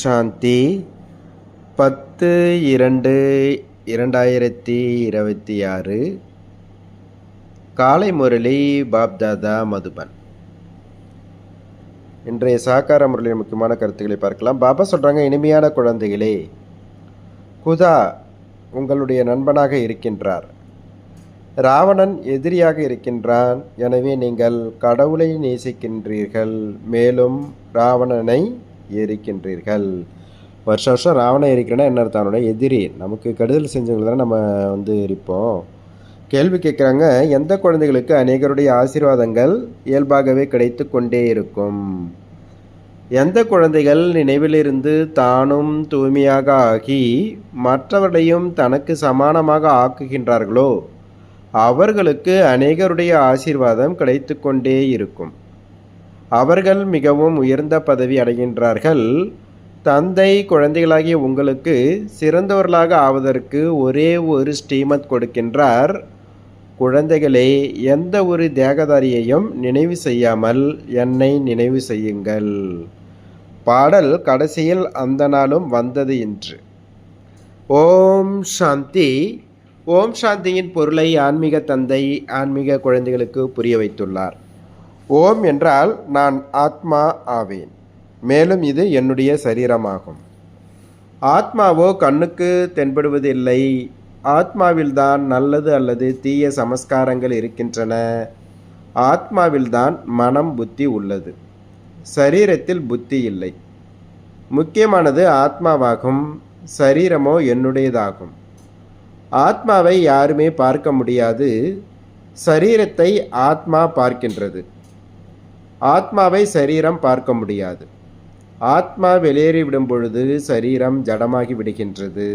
சாந்தி பத்து இரண்டு இரண்டாயிரத்தி இருபத்தி ஆறு. காலை முரளி பாப்தாதா மதுபன். இன்றைய சாக்கார முரளியின் முக்கியமான கருத்துக்களை பார்க்கலாம். பாபா சொல்கிறாங்க இனிமையான குழந்தைகளே குதா உங்களுடைய நண்பனாக இருக்கின்றார். ராவணன் எதிரியாக இருக்கின்றான். எனவே நீங்கள் கடவுளை நேசிக்கின்றீர்கள். மேலும் ராவணனை எரிக்கின்றீர்கள் வருஷ வருஷம் ராவணன் எரிக்கிறேன்னா என்ன அர்த்தம்? அவனோட எதிரி. நமக்கு கெடுதல் செஞ்சவங்களை தானே நம்ம வந்து எரிப்போம். கேள்வி கேட்குறாங்க எந்த குழந்தைகளுக்கு அநேகருடைய ஆசீர்வாதங்கள் இயல்பாகவே கிடைத்து கொண்டே இருக்கும்? எந்த குழந்தைகள் நினைவிலிருந்து தானும் தூய்மையாக ஆகி மற்றவர்களையும் தனக்கு சமானமாக ஆக்குகின்றார்களோ அவர்களுக்கு அநேகருடைய ஆசீர்வாதம் கிடைத்து கொண்டே இருக்கும். அவர்கள் மிகவும் உயர்ந்த பதவி அடைகின்றார்கள். தந்தை குழந்தைகளாகிய உங்களுக்கு சிறந்தவர்களாக ஆவதற்கு ஒரே ஒரு ஸ்ரீமத் கொடுக்கின்றார். குழந்தைகளே எந்த ஒரு தேகதாரியையும் நினைவு செய்யாமல் என்னை நினைவு செய்யுங்கள். பாடல் கடைசியில் அந்த நாளும் வந்தது என்று ஓம் சாந்தி. ஓம் சாந்தியின் பொருளை ஆன்மீக தந்தை ஆன்மீக குழந்தைகளுக்கு புரிய வைத்துள்ளார். ஓம் என்றால் நான் ஆத்மா ஆவேன். மேலும் இது என்னுடைய சரீரமாகும். ஆத்மாவோ கண்ணுக்கு தென்படுவதில்லை. ஆத்மாவில்தான் நல்லது அல்லது தீய சமஸ்காரங்கள் இருக்கின்றன. ஆத்மாவில்தான் மனம் புத்தி உள்ளது. சரீரத்தில் புத்தி இல்லை. முக்கியமானது ஆத்மாவாகும். சரீரமோ என்னுடையதாகும். ஆத்மாவை யாருமே பார்க்க முடியாது. சரீரத்தை ஆத்மா பார்க்கின்றது. ஆத்மாவை சரீரம் பார்க்க முடியாது. ஆத்மா வெளியேறிவிடும் பொழுது சரீரம் ஜடமாகி விடுகின்றது.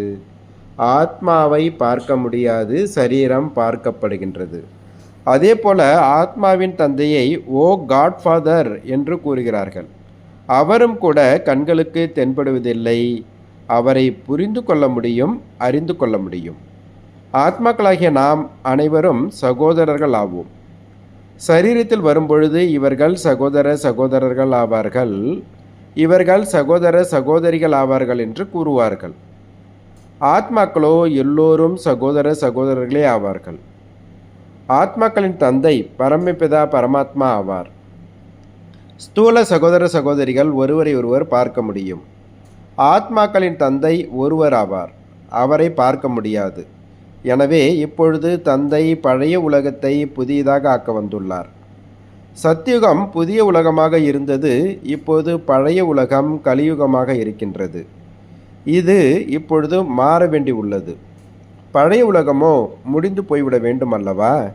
ஆத்மாவை பார்க்க முடியாது சரீரம் பார்க்கப்படுகின்றது. அதே போல ஆத்மாவின் தந்தையை ஓ காட்ஃபாதர் என்று கூறுகிறார்கள். அவரும் கூட கண்களுக்கு தென்படுவதில்லை. அவரை புரிந்து கொள்ள முடியும் அறிந்து கொள்ள முடியும். ஆத்மாக்களாகிய நாம் அனைவரும் சகோதரர்கள் ஆவோம் சரீரத்தில் வரும்பொழுது இவர்கள் சகோதர சகோதரர்கள் ஆவார்கள். இவர்கள் சகோதர சகோதரிகள் ஆவார்கள் என்று கூறுவார்கள். ஆத்மாக்களோ எல்லோரும் சகோதர சகோதரர்களே ஆவார்கள். ஆத்மாக்களின் தந்தை பரமபிதா பரமாத்மா ஆவார். ஸ்தூல சகோதர சகோதரிகள் ஒருவரை ஒருவர் பார்க்க முடியும். ஆத்மாக்களின் தந்தை ஒருவர் ஆவார். அவரை பார்க்க முடியாது. எனவே இப்பொழுது தந்தை பழைய உலகத்தை புதியதாக ஆக்க வந்துள்ளார். சத்தியுகம் புதிய உலகமாக இருந்தது இப்போது பழைய உலகம் கலியுகமாக இருக்கின்றது. இது இப்பொழுது மாற வேண்டி உள்ளது. பழைய உலகமோ முடிந்து போய்விட வேண்டும் அல்லவா?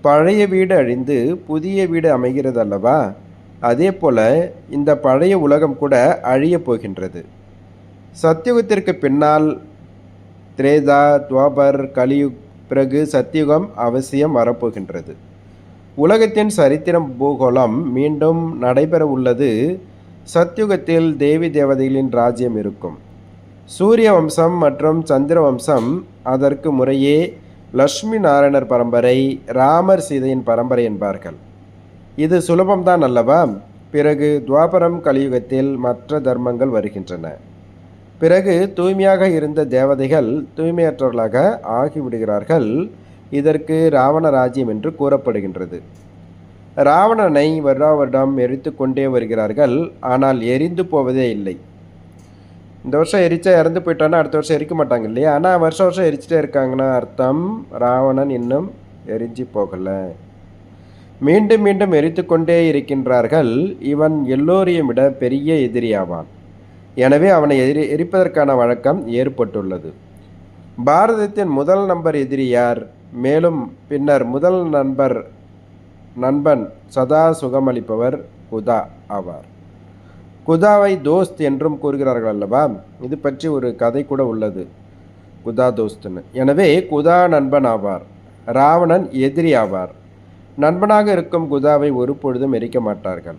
பழைய வீடு அழிந்து புதிய வீடு அமைகிறது அல்லவா? அதே போல இந்த பழைய உலகம் கூட அழியப் போகின்றது. சத்தியுகத்திற்கு பின்னால் திரேதா துவாபர் கலியுக் பிறகு சத்தியுகம் அவசியம் வரப்போகின்றது. உலகத்தின் சரித்திரம் பூகோளம் மீண்டும் நடைபெற உள்ளது சத்யுகத்தில் தேவி தேவதைகளின் ராஜ்யம் இருக்கும். சூரிய வம்சம் மற்றும் சந்திர வம்சம் அதற்கு முறையே லக்ஷ்மி நாராயணர் பரம்பரை ராமர் சீதையின் பரம்பரை என்பார்கள். இது சுலபம்தான் அல்லவா? பிறகு துவாபரம் கலியுகத்தில் மற்ற தர்மங்கள் வருகின்றன. பிறகு தூய்மையாக இருந்த தேவதைகள் தூய்மையற்றவர்களாக ஆகிவிடுகிறார்கள். இதற்கு ராவண ராஜ்யம் என்று கூறப்படுகின்றது. ராவணனை வருடா வருடம் எரித்து கொண்டே வருகிறார்கள். ஆனால் எரிந்து போவதே இல்லை. இந்த வருஷம் எரிச்சா இறந்து போயிட்டான்னா அடுத்த வருஷம் எரிக்க மாட்டாங்க இல்லையா? ஆனால் வருஷம் வருஷம் எரிச்சிட்டே இருக்காங்கன்னா அர்த்தம் ராவணன் இன்னும் எரிஞ்சு போகலை. மீண்டும் மீண்டும் எரித்து கொண்டே இருக்கின்றார்கள். இவன் எல்லோரையும் விட பெரிய எதிரியாவான். எனவே அவனை எரி எரிப்பதற்கான வழக்கம் ஏற்பட்டுள்ளது. பாரதத்தின் முதல் நம்பர் எதிரி யார்? மேலும் பின்னர் முதல் நண்பர் நண்பன் சதா சுகமளிப்பவர் குதா ஆவார். குதாவை தோஸ்த் என்றும் கூறுகிறார்கள் அல்லவா? இது பற்றி ஒரு கதை கூட உள்ளது. குதா தோஸ்துன்னு எனவே குதா நண்பன் ஆவார். ராவணன் எதிரி ஆவார். நண்பனாக இருக்கும் குதாவை ஒரு பொழுதும் எரிக்க மாட்டார்கள்.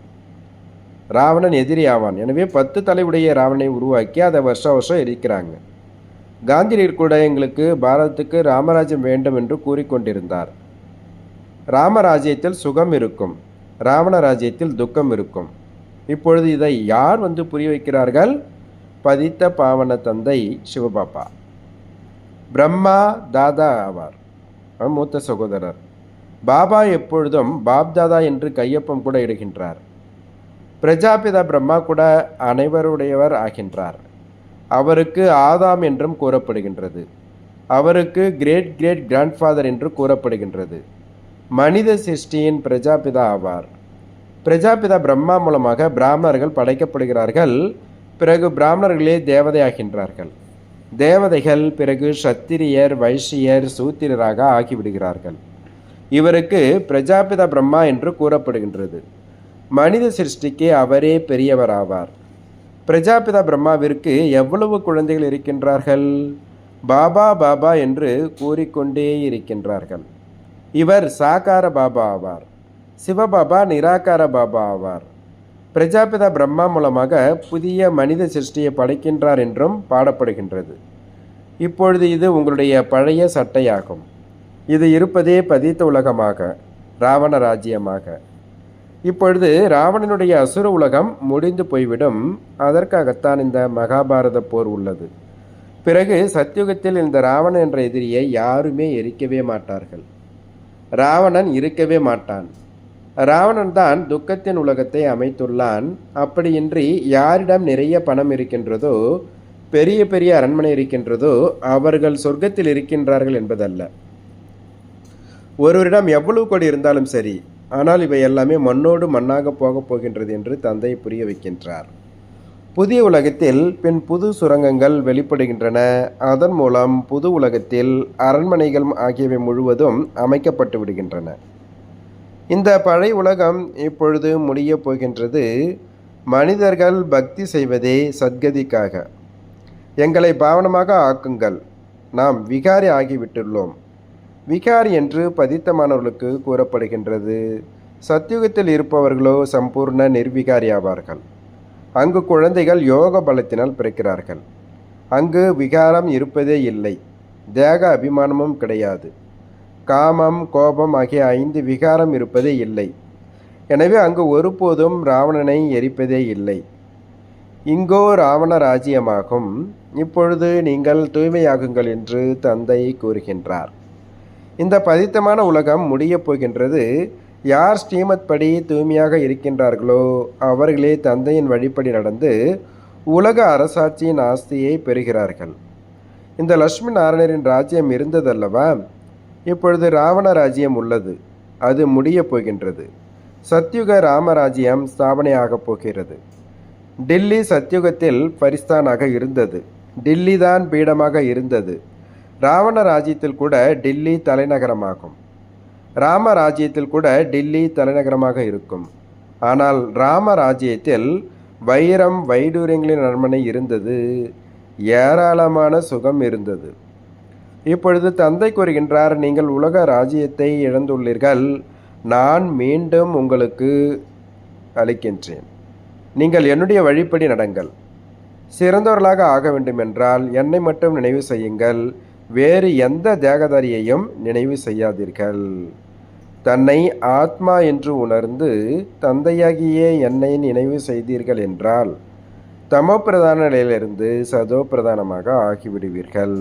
ராவணன் எதிரி ஆவான் எனவே பத்து தலைவுடைய ராவணனை உருவாக்கி அதை வருஷம் வருஷம் எரிக்கிறாங்க. காந்தியர் கூட எங்களுக்கு பாரதத்துக்கு ராமராஜ்யம் வேண்டும் என்று கூறிக்கொண்டிருந்தார். ராமராஜ்யத்தில் சுகம் இருக்கும். ராவண ராஜ்யத்தில் துக்கம் இருக்கும். இப்பொழுது இதை யார் வந்து புரிய வைக்கிறார்கள்? பதித்த பாவன தந்தை சிவபாப்பா பிரம்மா தாதா ஆவார். மூத்த சகோதரர். பாபா எப்பொழுதும் பாப்தாதா என்று கையொப்பம் கூட இடுகின்றார். பிரஜாபிதா பிரம்மா கூட அனைவருடையவர் ஆகின்றார். அவருக்கு ஆதாம் என்றும் கூறப்படுகின்றது. அவருக்கு கிரேட் கிரேட் கிராண்ட்ஃபாதர் என்று கூறப்படுகின்றது. மனித சிருஷ்டியின் பிரஜாபிதா ஆவார். பிரஜாபிதா பிரம்மா மூலமாக பிராமணர்கள் படைக்கப்படுகிறார்கள். பிறகு பிராமணர்களே தேவதையாகின்றார்கள். தேவதைகள் பிறகு சத்திரியர் வைஷ்யர் சூத்திரராக ஆகிவிடுகிறார்கள். இவருக்கு பிரஜாபிதா பிரம்மா என்று கூறப்படுகின்றது. மனித சிருஷ்டிக்கு அவரே பெரியவராவார். பிரஜாபிதா பிரம்மாவிற்கு எவ்வளவு குழந்தைகள் இருக்கின்றார்கள்? பாபா பாபா என்று கூறிக்கொண்டே இருக்கின்றார்கள். இவர் சாகார பாபா ஆவார். சிவபாபா நிராகார பாபா ஆவார். பிரஜாபிதா பிரம்மா மூலமாக புதிய மனித சிருஷ்டியை படைக்கின்றார் என்றும் பாடப்படுகின்றது. இப்பொழுது இது உங்களுடைய பழைய சட்டையாகும். இது இருப்பதே பதித்த உலகமாக ராவண ராஜ்யமாக. இப்பொழுது ராவணனுடைய அசுர உலகம் முடிந்து போய்விடும். அதற்காகத்தான் இந்த மகாபாரத போர் உள்ளது. பிறகு சத்தியுகத்தில் இந்த ராவணன் என்ற எதிரியை யாருமே எரிக்கவே மாட்டார்கள். ராவணன் இருக்கவே மாட்டான். ராவணன் தான் துக்கத்தின் உலகத்தை அமைத்துள்ளான். அப்படியின்றி யாரிடம் நிறைய பணம் இருக்கின்றதோ பெரிய பெரிய அரண்மனை இருக்கின்றதோ அவர்கள் சொர்க்கத்தில் இருக்கின்றார்கள் என்பதல்ல. ஒருவரிடம் எவ்வளவு கோடி இருந்தாலும் சரி ஆனால் இவை எல்லாமே மண்ணோடு மண்ணாக போகப் போகின்றது என்று தந்தை புரிய வைக்கின்றார். புதிய உலகத்தில் பின் புது சுரங்கங்கள் வெளிப்படுகின்றன. அதன் மூலம் புது உலகத்தில் அரண்மனைகள் ஆகியவை முழுவதும் அமைக்கப்பட்டு விடுகின்றன. இந்த பழைய உலகம் இப்பொழுது முடியப் போகின்றது. மனிதர்கள் பக்தி செய்வதே சத்கதிக்காக. எங்களை பாவனமாக ஆக்குங்கள். நாம் விகாரி ஆகிவிட்டுள்ளோம். விகாரி என்று பதித்தமானவர்களுக்கு கூறப்படுகின்றது. சத்தியுகத்தில் இருப்பவர்களோ சம்பூர்ண நிர்விகாரி ஆவார்கள் அங்கு குழந்தைகள் யோக பலத்தினால் பிறக்கிறார்கள். அங்கு விகாரம் இருப்பதே இல்லை. தேக அபிமானமும் கிடையாது. காமம் கோபம் ஆகிய ஐந்து விகாரம் இருப்பதே இல்லை. எனவே அங்கு ஒருபோதும் ராவணனை எரிப்பதே இல்லை. இங்கோ ராவண ராஜ்யமாகும். இப்பொழுது நீங்கள் தூய்மையாகுங்கள் என்று தந்தை கூறுகின்றார். இந்த பதித்தமான உலகம் முடியப் போகின்றது. யார் ஸ்ரீமத் படி தூய்மையாக இருக்கின்றார்களோ அவர்களே தந்தையின் வழிப்படி நடந்து உலக அரசாட்சியின் ஆஸ்தியை பெறுகிறார்கள். இந்த லட்சுமி நாராயணரின் ராஜ்யம் இருந்ததல்லவா? இப்பொழுது ராவண ராஜ்யம் உள்ளது. அது முடியப் போகின்றது. சத்யுக ராமராஜ்யம் ஸ்தாபனையாகப் போகிறது. டில்லி சத்யுகத்தில் பரிஸ்தானாக இருந்தது. டில்லி தான் பீடமாக இருந்தது. ராவண ராஜ்யத்தில் கூட டில்லி தலைநகரமாகும். ராம ராஜ்யத்தில் கூட டில்லி தலைநகரமாக இருக்கும். ஆனால் ராம ராஜ்யத்தில் வைரம் வைடூரியங்களின் அரண்மனை இருந்தது. ஏராளமான சுகம் இருந்தது. இப்பொழுது தந்தை கூறுகின்றார் நீங்கள் உலக ராஜ்யத்தை இழந்துள்ளீர்கள். நான் மீண்டும் உங்களுக்கு அளிக்கின்றேன். நீங்கள் என்னுடைய வழிப்படி நடங்கள். சிறந்தவர்களாக ஆக வேண்டுமென்றால் என்னை மட்டும் நினைவு செய்யுங்கள். வேறு எந்த தேகதாரியையும் நினைவு செய்யாதீர்கள். தன்னை ஆத்மா என்று உணர்ந்து தந்தையாகிய என்னை நினைவு செய்தீர்கள் என்றால் தமோ பிரதான நிலையிலிருந்து சதோ பிரதானமாக ஆகிவிடுவீர்கள்.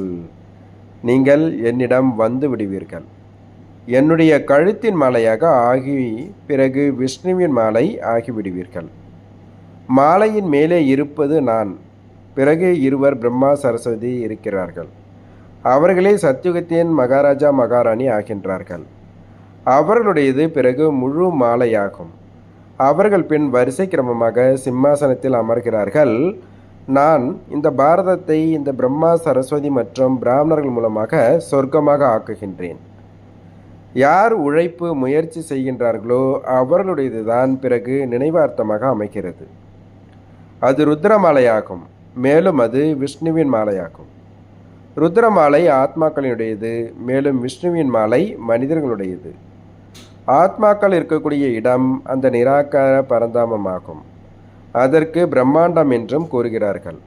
நீங்கள் என்னிடம் வந்து விடுவீர்கள். என்னுடைய கழுத்தின் மாலையாக ஆகி பிறகு விஷ்ணுவின் மாலை ஆகிவிடுவீர்கள். மாலையின் மேலே இருப்பது நான் பிறகு இருவர் பிரம்மா சரஸ்வதி இருக்கிறார்கள். அவர்களே சத்யுகத்தின் மகாராஜா மகாராணி ஆகின்றார்கள். அவர்களுடையது பிறகு முழு மாலையாகும். அவர்கள் பின் வரிசை கிரமமாக சிம்மாசனத்தில் அமர்கிறார்கள். நான் இந்த பாரதத்தை இந்த பிரம்மா சரஸ்வதி மற்றும் பிராமணர்கள் மூலமாக சொர்க்கமாக ஆக்குகின்றேன். யார் உழைப்பு முயற்சி செய்கின்றார்களோ அவர்களுடையதுதான் பிறகு நினைவார்த்தமாக அமைகிறது. அது ருத்ர மாலையாகும் மேலும் அது விஷ்ணுவின் மாலையாகும். ருத்ர மாலை ஆத்மாக்களினுடையது மேலும் விஷ்ணுவின் மாலை மனிதர்களுடையது. ஆத்மாக்கள் இருக்கக்கூடிய இடம் அந்த நிராகார பரந்தாமமாகும். அதற்கு பிரம்மாண்டம் என்றும் கூறுகிறார்கள்.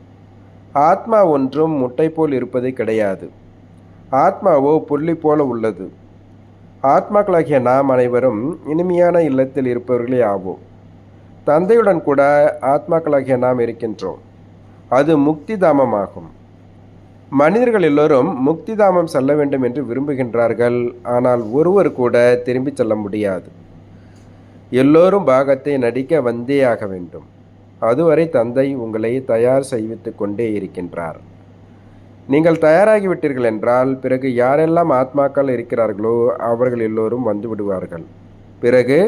ஆத்மா ஒன்றும் முட்டை போல் இருப்பது கிடையாது. ஆத்மாவோ புள்ளி போல உள்ளது. ஆத்மாக்களாகிய நாம் அனைவரும் இனிமையான இல்லத்தில் இருப்பவர்களே ஆவோம். தந்தையுடன் கூட ஆத்மாக்களாகிய நாம் இருக்கின்றோம். அது முக்தி தாமமாகும். மனிதர்கள் எல்லோரும் முக்திதாமம் செல்ல வேண்டும் என்று விரும்புகின்றார்கள். ஆனால் ஒருவர் கூட திரும்பிச் செல்ல முடியாது. எல்லோரும் பாகத்தை நடிக்க வந்தே ஆக வேண்டும். அதுவரை தந்தை உங்களை தயார் செய்வித்து கொண்டே இருக்கின்றார். நீங்கள் தயாராகிவிட்டீர்கள் என்றால் பிறகு யாரெல்லாம் ஆத்மாக்கள் இருக்கிறார்களோ அவர்கள் எல்லோரும் வந்து விடுவார்கள். பிறகு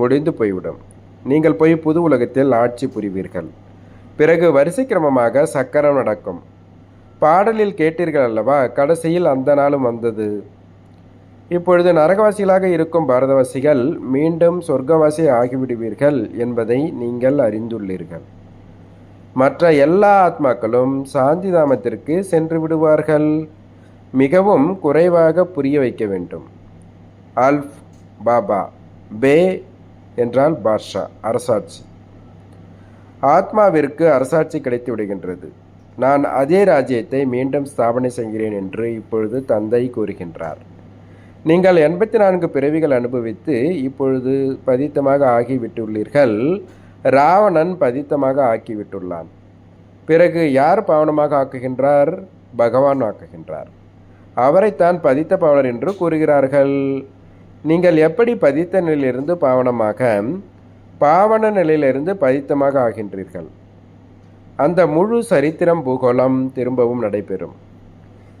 முடிந்து போய்விடும். நீங்கள் போய் புது உலகத்தில் ஆட்சி புரிவீர்கள். பிறகு வரிசை கிரமமாக சக்கரம் நடக்கும். பாடலில் கேட்டீர்கள் அல்லவா? கடைசியில் அந்த நாளும் வந்தது. இப்பொழுது நரகவாசிகளாக இருக்கும் பாரதவாசிகள் மீண்டும் சொர்க்கவாசி ஆகிவிடுவீர்கள் என்பதை நீங்கள் அறிந்துள்ளீர்கள். மற்ற எல்லா ஆத்மாக்களும் சாந்தி தாமத்திற்கு சென்று விடுவார்கள். மிகவும் குறைவாக புரிய வைக்க வேண்டும். அல்ஃப் பாபா பே என்றால் பாஷா அரசாட்சி. ஆத்மாவிற்கு அரசாட்சி கிடைத்து விடுகின்றது. நான் அதே ராஜ்யத்தை மீண்டும் ஸ்தாபனை செய்கிறேன் என்று இப்பொழுது தந்தை கூறுகின்றார். நீங்கள் எண்பத்தி நான்கு பிறவிகள் அனுபவித்து இப்பொழுது பதித்தமாக ஆகிவிட்டுள்ளீர்கள். ராவணன் பதித்தமாக ஆக்கிவிட்டுள்ளான். பிறகு யார் பாவனமாக ஆக்குகின்றார்? பகவான் ஆக்குகின்றார். அவரைத்தான் பதித்த பாவனர் என்று கூறுகிறார்கள். நீங்கள் எப்படி பதித்த நிலையிலிருந்து பாவனமாக பாவன நிலையிலிருந்து பதித்தமாக ஆகின்றீர்கள்? அந்த முழு சரித்திரம் பூகோளம் திரும்பவும் நடைபெறும்.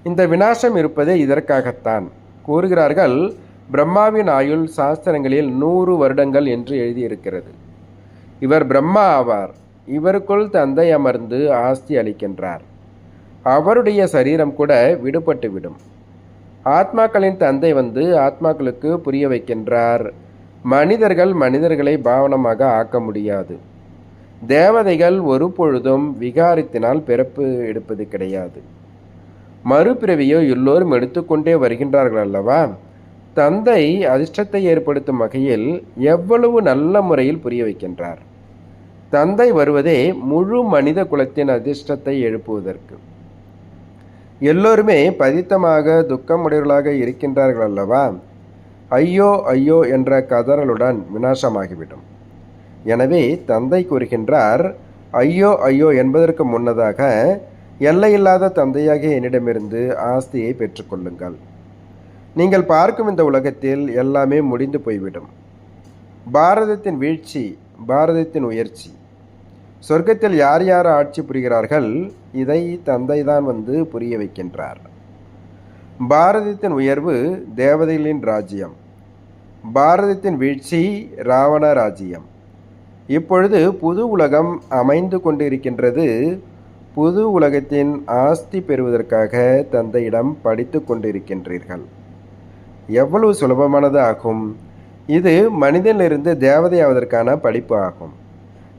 இந்த வினாசம் இருப்பதே இதற்காகத்தான். கூறுகிறார்கள் பிரம்மாவின் ஆயுள் சாஸ்திரங்களில் நூறு வருடங்கள் என்று எழுதியிருக்கிறது. இவர் பிரம்மா ஆவார். இவருக்குள் தந்தை அமர்ந்து ஆஸ்தி அளிக்கின்றார். அவருடைய சரீரம் கூட விடுபட்டுவிடும். ஆத்மாக்களின் தந்தை வந்து ஆத்மாக்களுக்கு புரிய வைக்கின்றார். மனிதர்கள் மனிதர்களை பாவனமாக ஆக்க முடியாது. தேவதைகள் ஒரு பொழுதும் விகாரத்தினால் பிறப்பு எடுப்பது கிடையாது. மறுபிறவியோ எல்லோரும் எடுத்துக்கொண்டே வருகின்றார்கள் அல்லவா? தந்தை அதிர்ஷ்டத்தை ஏற்படுத்தும் வகையில் எவ்வளவு நல்ல முறையில் புரிய வைக்கின்றார். தந்தை வருவதே முழு மனித குலத்தின் அதிர்ஷ்டத்தை எழுப்புவதற்கு. எல்லோருமே பதித்தமாக துக்கமுடையவர்களாக இருக்கின்றார்கள் அல்லவா? ஐயோ ஐயோ என்ற கதறலுடன் வினாசமாகிவிடும் எனவே தந்தை கூறுகின்றார் ஐயோ ஐயோ என்பதற்கு முன்னதாக எல்லையில்லாத தந்தையாகிய என்னிடமிருந்து ஆஸ்தியை பெற்றுக்கொள்ளுங்கள் நீங்கள் பார்க்கும் இந்த உலகத்தில் எல்லாமே முடிந்து போய்விடும். பாரதத்தின் வீழ்ச்சி பாரதத்தின் உயர்ச்சி. சொர்க்கத்தில் யார் யார் ஆட்சி புரிகிறார்கள் இதை தந்தை தான் வந்து புரிய வைக்கின்றார். பாரதத்தின் உயர்வு தேவதைகளின் ராஜ்யம். பாரதத்தின் வீழ்ச்சி ராவண ராஜ்யம். இப்பொழுது புது உலகம் அமைந்து கொண்டிருக்கின்றது. புது உலகத்தின் ஆஸ்தி பெறுவதற்காக தந்தையிடம் படித்து கொண்டிருக்கின்றீர்கள். எவ்வளவு சுலபமானது ஆகும். இது மனிதனிலிருந்து தேவதையாவதற்கான படிப்பு ஆகும்.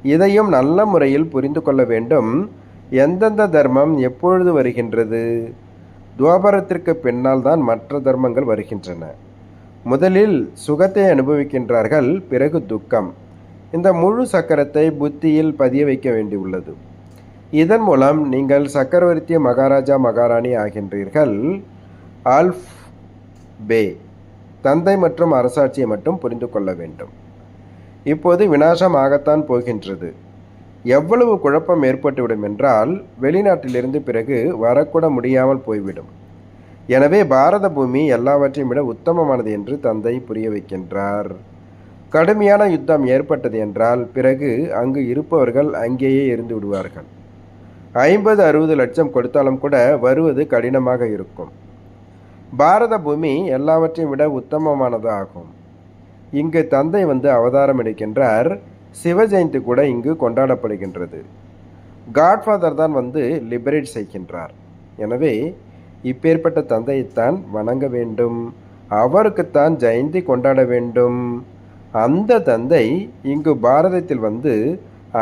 இதையும் நல்ல முறையில் புரிந்து கொள்ள வேண்டும். எந்தெந்த தர்மம் எப்பொழுது வருகின்றது? துவாபரத்திற்கு பின்னால் தான் மற்ற தர்மங்கள் வருகின்றன. முதலில் சுகத்தை அனுபவிக்கின்றார்கள் பிறகு துக்கம். இந்த முழு சக்கரத்தை புத்தியில் பதிய வைக்க வேண்டியுள்ளது. இதன் மூலம் நீங்கள் சக்கரவர்த்தி மகாராஜா மகாராணி ஆகின்றீர்கள். ஆல்ஃப் பே தந்தை மற்றும் அரசாட்சியை மட்டும் புரிந்து கொள்ள வேண்டும். இப்போது வினாசம் ஆகத்தான் போகின்றது. எவ்வளவு குழப்பம் ஏற்பட்டுவிடும் என்றால் வெளிநாட்டிலிருந்து பிறகு வரக்கூட முடியாமல் போய்விடும். எனவே பாரத பூமி எல்லாவற்றையும் விட உத்தமமானது என்று தந்தை புரிய வைக்கின்றார். கடுமையான யுத்தம் ஏற்பட்டது என்றால் பிறகு அங்கு இருப்பவர்கள் அங்கேயே இருந்து விடுவார்கள். ஐம்பது அறுபது லட்சம் கொடுத்தாலும் கூட வருவது கடினமாக இருக்கும். பாரத பூமி எல்லாவற்றையும் விட உத்தமமானது ஆகும். இங்கு தந்தை வந்து அவதாரம் எடுக்கின்றார். சிவ ஜெயந்தி கூட இங்கு கொண்டாடப்படுகின்றது. காட்ஃபாதர் தான் வந்து லிபரேட் செய்கின்றார். எனவே இப்பேற்பட்ட தந்தையைத்தான் வணங்க வேண்டும். அவருக்குத்தான் ஜெயந்தி கொண்டாட வேண்டும். அந்த தந்தை இங்கு பாரதத்தில் வந்து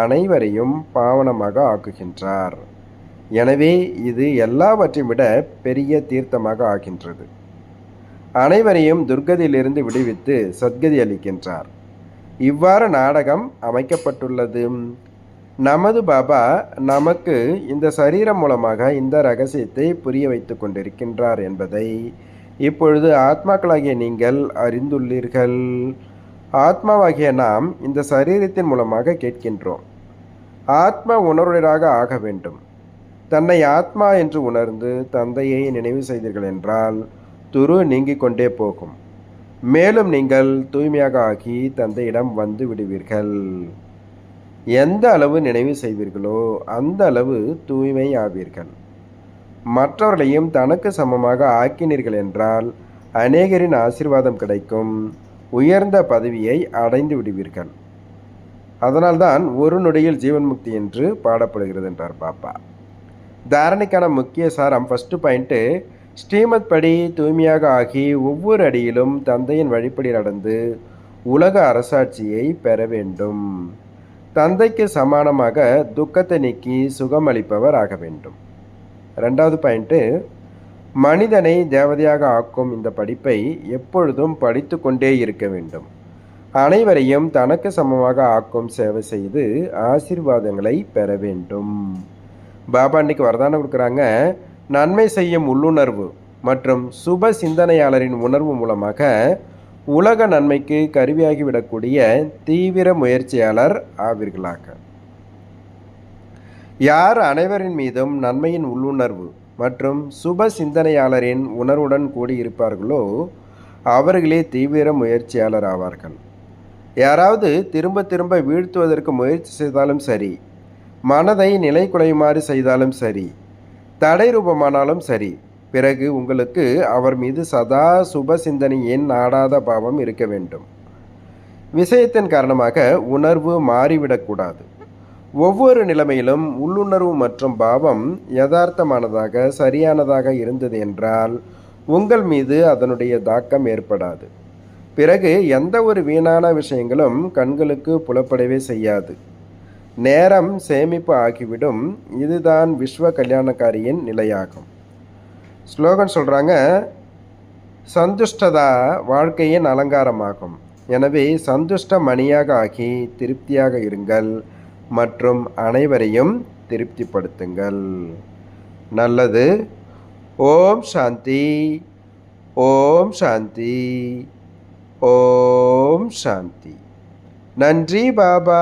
அனைவரையும் பாவனமாக ஆக்குகின்றார். எனவே இது எல்லாவற்றையும் விட பெரிய தீர்த்தமாக ஆகின்றது. அனைவரையும் துர்கதியிலிருந்து விடுவித்து சத்கதி அளிக்கின்றார். இவ்வாறு நாடகம் அமைக்கப்பட்டுள்ளது. நமது பாபா நமக்கு இந்த சரீரம் மூலமாக இந்த ரகசியத்தை புரிய வைத்து கொண்டிருக்கின்றார் என்பதை இப்பொழுது ஆத்மாக்களாகிய நீங்கள் அறிந்துள்ளீர்கள். ஆத்மாவாகிய நாம் இந்த சரீரத்தின் மூலமாக கேட்கின்றோம். ஆத்ம உணர்வுடையராக ஆக வேண்டும். தன்னை ஆத்மா என்று உணர்ந்து தந்தையை நினைவு செய்தீர்கள் என்றால் துரு நீங்கிக் கொண்டே போகும். மேலும் நீங்கள் தூய்மையாக ஆகி தந்தையிடம் வந்து விடுவீர்கள். எந்த அளவு நினைவு செய்வீர்களோ அந்த அளவு தூய்மை ஆவீர்கள். மற்றவர்களையும் தனக்கு சமமாக ஆக்கினீர்கள் என்றால் அநேகரின் ஆசீர்வாதம் கிடைக்கும். உயர்ந்த பதவியை அடைந்து விடுவீர்கள். அதனால்தான் ஒரு நொடியில் ஜீவன் முக்தி என்று பாடப்படுகிறது என்றார் பாப்பா. தாரணைக்கான முக்கிய சாரம் ஃபஸ்ட்டு பாயிண்ட்டு ஸ்ரீமத் படி தூய்மையாக ஆகி ஒவ்வொரு அடியிலும் தந்தையின் வழிப்படி நடந்து உலக அரசாட்சியை பெற வேண்டும். தந்தைக்கு சமானமாக துக்கத்தை நீக்கி சுகம் அளிப்பவர் ஆக வேண்டும். ரெண்டாவது பாயிண்ட்டு மனிதனை தேவதையாக ஆக்கும் இந்த படிப்பை எப்பொழுதும் படித்து கொண்டே இருக்க வேண்டும். அனைவரையும் தனக்கு சமமாக ஆக்கும் சேவை செய்து ஆசீர்வாதங்களை பெற வேண்டும். பாபா இன்னைக்கு வரதானம் கொடுக்குறாங்க. நன்மை செய்யும் உள்ளுணர்வு மற்றும் சுப சிந்தனையாளரின் உணர்வு மூலமாக உலக நன்மைக்கு கருவியாகிவிடக்கூடிய தீவிர முயற்சியாளர் ஆவீர்களாக. யார் அனைவரின் மீதும் நன்மையின் உள்ளுணர்வு மற்றும் சுப சிந்தனையாளரின் உணர்வுடன் கூடியிருப்பார்களோ அவர்களே தீவிர முயற்சியாளர் ஆவார்கள் யாராவது திரும்ப திரும்ப வீழ்த்துவதற்கு முயற்சி செய்தாலும் சரி மனதை நிலை குலையுமாறு செய்தாலும் சரி தடை ரூபமானாலும் சரி பிறகு உங்களுக்கு அவர் மீது சதா சுப சிந்தனையின் நாடாத பாவம் இருக்க வேண்டும். விஷயத்தின் காரணமாக உணர்வு மாறிவிடக்கூடாது. ஒவ்வொரு நிலைமையிலும் உள்ளுணர்வு மற்றும் பாவம் யதார்த்தமானதாக சரியானதாக இருந்தது என்றால் உங்கள் மீது அதனுடைய தாக்கம் ஏற்படாது. பிறகு எந்த ஒரு வீணான விஷயங்களும் கண்களுக்கு புலப்படவே செய்யாது. நேரம் சேமிப்பு ஆகிவிடும். இதுதான் விஸ்வ கல்யாணக்காரியின் நிலையாகும். ஸ்லோகன் சொல்கிறாங்க சந்துஷ்டதா வாழ்க்கையின் அலங்காரமாகும். எனவே சந்துஷ்ட மணியாக ஆகி திருப்தியாக இருங்கள். மற்றும் அனைவரையும் திருப்திப்படுத்துங்கள். நல்லது. ஓம் சாந்தி. ஓம் சாந்தி. ஓம் சாந்தி. நன்றி பாபா.